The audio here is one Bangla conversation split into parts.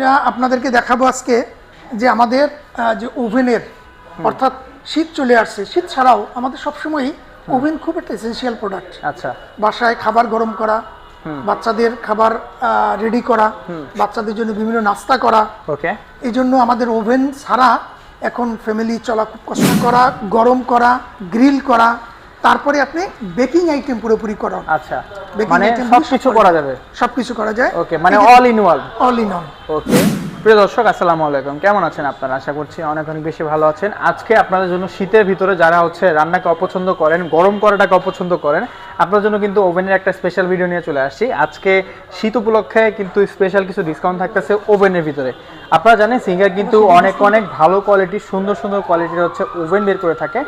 আমরা আপনাদেরকে দেখাবো আজকে যে আমাদের যে ওভেনের অর্থাৎ শীত চলে আসছে। শীত ছাড়াও আমাদের সবসময়ই ওভেন খুব একটা এসেন্সিয়াল প্রোডাক্ট আচ্ছা। বাসায় খাবার গরম করা বাচ্চাদের খাবার রেডি করা বাচ্চাদের জন্য বিভিন্ন নাস্তা করা। ওকে এই জন্য আমাদের ওভেন ছাড়া এখন ফ্যামিলি চলা খুব কষ্ট করা গরম করা গ্রিল করা তারপরে আপনি বেকিং আইটেম পুরোপুরি করুন। আচ্ছা মানে সবকিছু কিছু করা যাবে? সবকিছু করা যায়। ওকে মানে all in all all in all okay প্রিয় দর্শক, আসসালামু আলাইকুম। কেমন আছেন আপনারা? আশা করছি অনেক অনেক বেশি ভালো আছেন। আজকে আপনাদের জন্য শীতের ভিতরে যারা হচ্ছে রান্নাকে অপছন্দ করেন, গরম করাটাকে অপছন্দ করেন আপনার জন্য কিন্তু ওভেনের একটা স্পেশাল ভিডিও নিয়ে চলে আসছি। আজকে শীত উপলক্ষে কিন্তু স্পেশাল কিছু ডিসকাউন্ট থাকতেছে ওভেনের ভিতরে। আপনারা জানেন সিঙ্গার কিন্তু অনেক অনেক ভালো কোয়ালিটির সুন্দর সুন্দর কোয়ালিটির হচ্ছে ওভেন বের করে থাকে।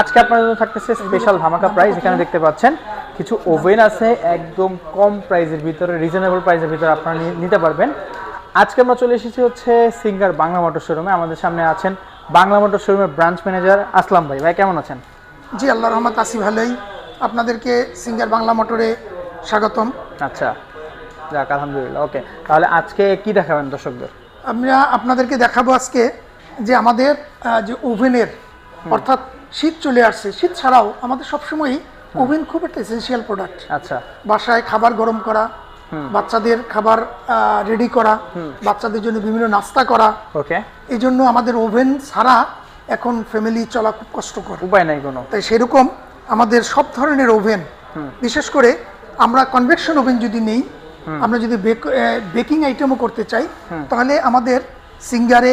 আজকে আপনার জন্য থাকতেছে স্পেশাল ধামাকা প্রাইস এখানে দেখতে পাচ্ছেন কিছু ওভেন আছে একদম কম প্রাইসের ভিতরে রিজনেবল প্রাইসের ভিতরে আপনারা নিতে পারবেন। আজকে আমরা চলে এসেছি হচ্ছে সিঙ্গার বাংলা মোটর শোরুমে। আমাদের সামনে আছেন বাংলা মোটর শোরুমের ব্রাঞ্চ ম্যানেজার আসলাম ভাই। ভাই কেমন আছেন? জি আল্লাহ রহমত আসি ভালোই। আপনাদেরকে সিঙ্গার বাংলা মোটরে স্বাগতম। আচ্ছা যাক আলহামদুলিল্লাহ ওকে। তাহলে আজকে কি দেখাবেন দর্শকদের? আমরা আপনাদেরকে দেখাবো আজকে যে আমাদের যে ওভেনের অর্থাৎ শীত চলে আসছে। শীত ছাড়াও আমাদের সবসময়ই ওভেন খুব একটা এসেন্সিয়াল প্রোডাক্ট আচ্ছা। বাসায় খাবার গরম করা বাচ্চাদের খাবার রেডি করা বাচ্চাদের জন্য বিভিন্ন নাস্তা করা। ওকে। এই জন্য আমাদের ওভেন ছাড়া এখন ফ্যামিলি চলা খুব কষ্টকর। উপায় নাই কোনো। তাই সেরকম আমাদের সব ধরনের ওভেন বিশেষ করে আমরা কনভেকশন ওভেন যদি নেই আমরা যদি বেকিং আইটেমও করতে চাই তাহলে আমাদের সিঙ্গারে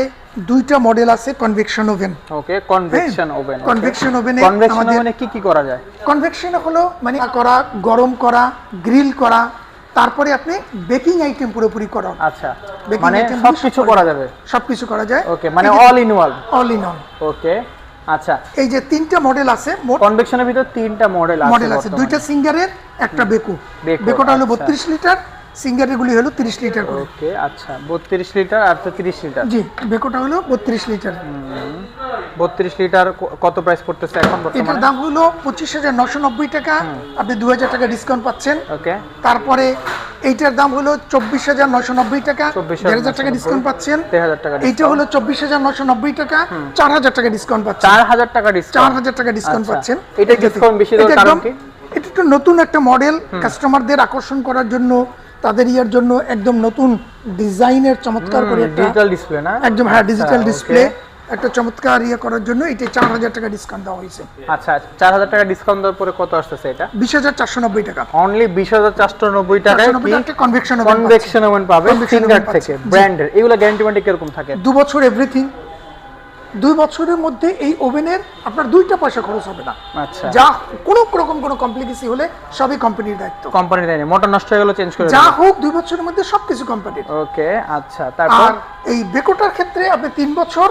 দুইটা মডেল আছে convection oven okay convection oven convection ওভেনে কনভেকশন আমাদের ওভেনে কি কি করা যায়? কনভেকশন হলো মানে করা গরম করা গ্রিল করা তারপরে আপনি বেকিং আইটেম পুরোপুরি করা আচ্ছা মানে item সব কিছু করা যাবে? সবকিছু করা যায়। ওকে মানে all in wall all in all okay আচ্ছা। এই যে তিনটা মডেল আছে মোট কনভেকশনের ভিতর তিনটা মডেল আছে মডেল আছে। দুইটা সিঙ্গারের একটা বেকু। বেকু, বেকুটা হলো আচ্ছা। বত্রিশ লিটার সিঙ্গারের গুলি হলো তিরিশ লিটার ওকে আচ্ছা বত্রিশ লিটার আর তো তিরিশ লিটার। জি বেকুটা হলো বত্রিশ লিটার। বত্রিশ লিটার কত প্রাইস পড়তেছে এখন এটার দাম হলো পঁচিশ হাজার নশো নব্বই টাকা। আপনি দু হাজার টাকা ডিসকাউন্ট পাচ্ছেন। ওকে। তারপরে এইটার দাম হলো চব্বিশ হাজার নশো নব্বই টাকা। 24,990 দেড় হাজার টাকা ডিসকাউন্ট পাচ্ছেন। দেড় হাজার টাকা এইটা হলো চব্বিশ হাজার নশো নব্বই টাকা। চার হাজার টাকা ডিসকাউন্ট পাচ্ছেন। চার হাজার টাকা চার ডিসকাউন্ট হাজার টাকা ডিসকাউন্ট আচ্ছা। পাচ্ছেন। এটা ডিসকাউন্ট বেশি কারণ কি? এটা একটা নতুন একটা মডেল কাস্টমারদের আকর্ষণ করার জন্য তাদের ইয়ার জন্য একদম নতুন ডিজাইনের চমৎকার করে একটা ডিজিটাল ডিসপ্লে না? একদম হ্যাঁ ডিজিটাল আচ্ছা, ডিসপ্লে। একটা চমৎকার ইয়ে করার জন্য এটা চার হাজার টাকা ডিসকাউন্ট দেওয়া হয়েছে। আচ্ছা চার হাজার টাকা ডিসকাউন্ট দেওয়ার পরে কত আসতেছে এটা? বিশ হাজার চারশো নব্বই টাকা। অনলি বিশ হাজার চারশো নব্বই টাকায় টাকা কনভেকশন কনভেকশন ওভেন পাবে ফিঙ্গার থেকে ব্র্যান্ডের এগুলো গ্যারান্টি ওয়ারেন্টি কীরকম থাকে? দু বছর এভরিথিং দুই বছরের মধ্যে এই ওভেনের আপনার দুইটা পয়সা খরচ হবে না। আচ্ছা। যা কোনো রকম কোনো কমপ্লিকেসি হলে সবই কোম্পানির দায়িত্ব। কোম্পানি দেয়নি মোটর নষ্ট হয়ে গেলে চেঞ্জ করে যা হোক দুই বছরের মধ্যে সবকিছু কোম্পানির ওকে আচ্ছা তারপর? এই বেকোটার ক্ষেত্রে আপনি তিন বছর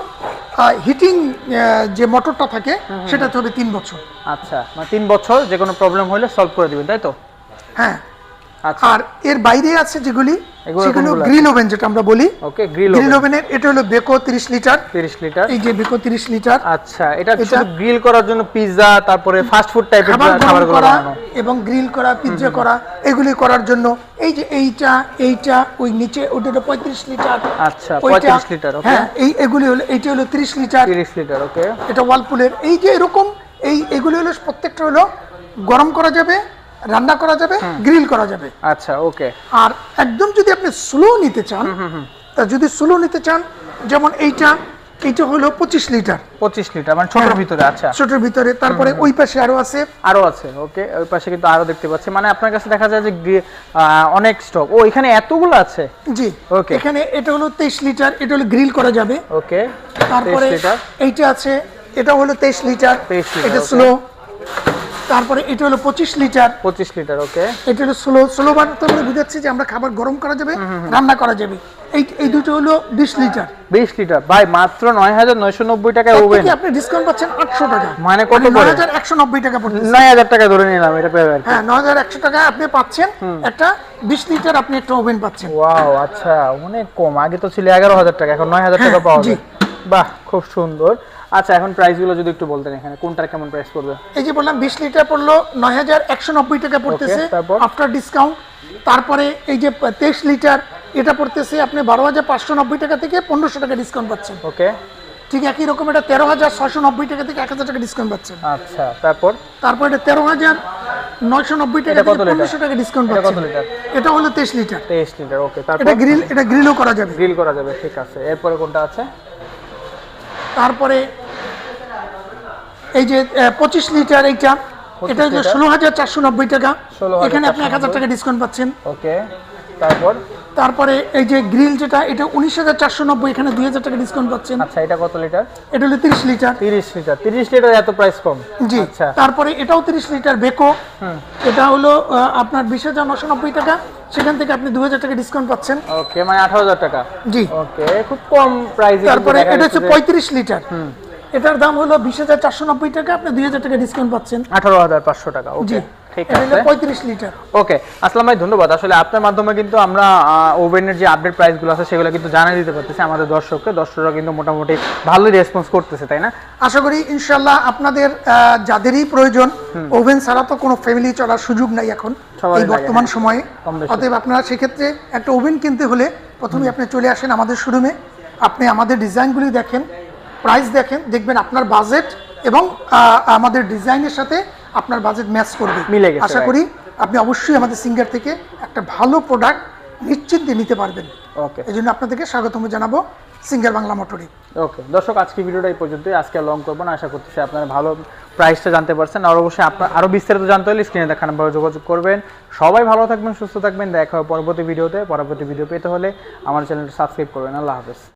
হিটিং যে মোটরটা থাকে সেটা হবে তিন বছর। আচ্ছা মানে তিন বছর যে কোনো প্রবলেম হলে সলভ করে দিবেন তাই তো? হ্যাঁ। আর এর বাইরে আছে যেগুলি সেগুলো গ্রিল ওভেন যেটা আমরা বলি। ওকে গ্রিল গ্রিল ওভেনের এটা হলো বেকো তিরিশ লিটার। তিরিশ লিটার। এই যে বেকো তিরিশ লিটার। আচ্ছা এটা শুধু গ্রিল করার জন্য পিৎজা তারপরে ফাস্ট ফুড টাইপের খাবার করা এবং গ্রিল করা পিৎজা করা এগুলি করার জন্য এই যে এইটা এইটা ওই নিচে ওটা হলো পঁয়ত্রিশ লিটার। আচ্ছা ওইটা- পঁয়ত্রিশ লিটার ওকে। হ্যাঁ এই এগুলি হলো এইটা হলো তিরিশ লিটার। তিরিশ লিটার ওকে। এটা ওয়ালপুলের এই যে এরকম এই এগুলি হলো প্রত্যেকটা হলো গরম করা যাবে রান্না করা যাবে গ্রিল করা যাবে। আচ্ছা ওকে। আর একদম যদি আপনি স্লো নিতে চান তা যদি স্লো নিতে চান যেমন এইটা এইটা হলো পঁচিশ লিটার। পঁচিশ লিটার মানে ছোটোর ভিতরে আচ্ছা। ছোটোর ভিতরে তারপরে ওই পাশে আরও আছে। আরও আছে ওকে ওই পাশে কিন্তু আরও দেখতে পাচ্ছি। মানে আপনার কাছে দেখা যায় যে অনেক স্টক। ও এখানে এতগুলো আছে? জি ওকে। এখানে এটা হলো তেইশ লিটার এটা হলো গ্রিল করা যাবে। ওকে তারপরে এইটা আছে এটা হলো তেইশ লিটার। 23 লিটার, এটা স্লো। তারপরে এটা হলো পঁচিশ লিটার। পঁচিশ লিটার ওকে। এটা হলো স্লো স্লো বানাতে বলে বুঝাচ্ছি যে আমরা খাবার গরম করা যাবে রান্না করা যাবে। এই এই দুটো হলো বিশ লিটার। বিশ লিটার। ভাই মাত্র নয় হাজার নয়শো নব্বই টাকায় ওভেন। আপনি ডিসকাউন্ট পাচ্ছেন আটশো টাকা। মানে কত নয় পড়ে? হাজার একশো নব্বই টাকা পড়ছে নয় হাজার টাকা ধরে নিলাম এটা পেয়ে হ্যাঁ নয় হাজার একশো টাকা আপনি পাচ্ছেন একটা বিশ লিটার আপনি একটা ওভেন পাচ্ছেন। ওয়াও আচ্ছা অনেক কম। আগে তো ছিল এগারো হাজার টাকা এখন নয় হাজার টাকা হ্যাঁ, পাওয়া। যায়। বাহ খুব সুন্দর। আচ্ছা এখন প্রাইসগুলো যদি একটু বলতেন এখানে কোনটার কেমন প্রাইস পড়বে? এই যে বললাম বিশ লিটার পড়ল নয় হাজার একশো নব্বই টাকা পড়তেছে? আফটার ডিসকাউন্ট তারপরে এই যে তেইশ লিটার এটা পড়তেছে আপনি বারো হাজার পাঁচশো নব্বই টাকা থেকে পনেরোশো টাকা ডিসকাউন্ট পাচ্ছেন। ওকে ঠিক একই রকম এটা তেরো হাজার ছয়শো নব্বই টাকা থেকে এক হাজার টাকা ডিসকাউন্ট পাচ্ছেন। আচ্ছা তারপর? তারপর এটা তেরো হাজার নয়শো নব্বই টাকা থেকে লিটার? পনেরোশো টাকা ডিসকাউন্ট পাচ্ছেন। লিটার? এটা হলো তেইশ লিটার। তেইশ লিটার ওকে তারপর? এটা গ্রিল এটা গ্রিলও করা যাবে। গ্রিল করা যাবে ঠিক আছে। এরপরে কোনটা আছে? তারপরে এই যে পঁচিশ লিটার এইটা এটা হচ্ছে ষোলো হাজার চারশো নব্বই টাকা। এখানে আপনি এক হাজার টাকা ডিসকাউন্ট পাচ্ছেন। ওকে তারপর? তারপরে এই যে গ্রিল যেটা এটা উনিশ হাজার চারশো নব্বই এখানে দুই হাজার টাকা ডিসকাউন্ট পাচ্ছেন। আচ্ছা এটা কত লিটার? এটা হলো তিরিশ লিটার। তিরিশ লিটার। তিরিশ লিটার এত প্রাইস কম? জি আচ্ছা। তারপরে এটাও তিরিশ লিটার বেকো। এটা হলো আপনার বিশ হাজার নশো নব্বই টাকা। সেখান থেকে আপনি দু হাজার টাকা ডিসকাউন্ট পাচ্ছেন। ওকে মানে আঠারো হাজার টাকা? জি। ওকে খুব কম প্রাইস তারপরে এটা হচ্ছে পঁয়ত্রিশ লিটার। এটার দাম হলো বিশ হাজার চারশো নব্বই টাকা আপনি দুই হাজার টাকা ডিসকাউন্ট পাচ্ছেন। আঠারো হাজার পাঁচশো টাকা ওকে ঠিক আছে। পঁয়ত্রিশ লিটার ওকে আসলাম ভাই ধন্যবাদ। আসলে আপনার মাধ্যমে কিন্তু আমরা ওভেনের যে আপডেট প্রাইসগুলো আছে সেগুলো কিন্তু জানিয়ে দিতে পারতেছি আমাদের দর্শককে। দর্শকরা কিন্তু মোটামুটি ভালোই রেসপন্স করতেছে তাই না? আশা করি ইনশাল্লাহ আপনাদের যাদেরই প্রয়োজন ওভেন ছাড়া তো কোনো ফ্যামিলি চলার সুযোগ নাই এখন। এই বর্তমান হ্যাঁ। সময়ে। অতএব আপনারা সেক্ষেত্রে একটা ওভেন কিনতে হলে প্রথমে আপনি চলে আসেন আমাদের শোরুমে আপনি আমাদের ডিজাইনগুলি দেখেন প্রাইস দেখেন দেখবেন আপনার বাজেট এবং আমাদের ডিজাইনের সাথে আপনার বাজেট ম্যাচ করবে। মিলে গেছে, আশা করি আপনি অবশ্যই আমাদের সিঙ্গার থেকে একটা ভালো প্রোডাক্ট নিশ্চিন্তে নিতে পারবেন। ওকে এই জন্য আপনাদেরকে স্বাগতম জানাব সিঙ্গার বাংলা মোটরে ওকে দর্শক আজকে ভিডিওটা এই পর্যন্তই। আজকে লং করব না। আশা করতেছি আপনারা ভালো প্রাইসটা জানতে পারছেন। আর অবশ্যই আপনার আরও বিস্তারিত জানতে হলে স্ক্রিনে দেখা নাম্বারে যোগাযোগ করবেন। সবাই ভালো থাকবেন সুস্থ থাকবেন। দেখা হবে পরবর্তী ভিডিওতে। পরবর্তী ভিডিও পেতে হলে আমার চ্যানেলটা সাবস্ক্রাইব করবেন। আল্লাহ হাফেজ।